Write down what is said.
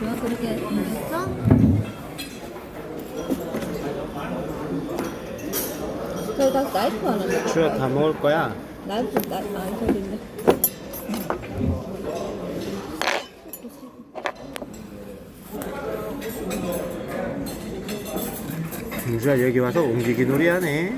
뭐야 그렇게 맛있어? 저가 나이프 하나 주야 다 먹을 거야. 나이프 나이프 안 아, 터진데. 공주야 여기 와서 옹기기 놀이하네.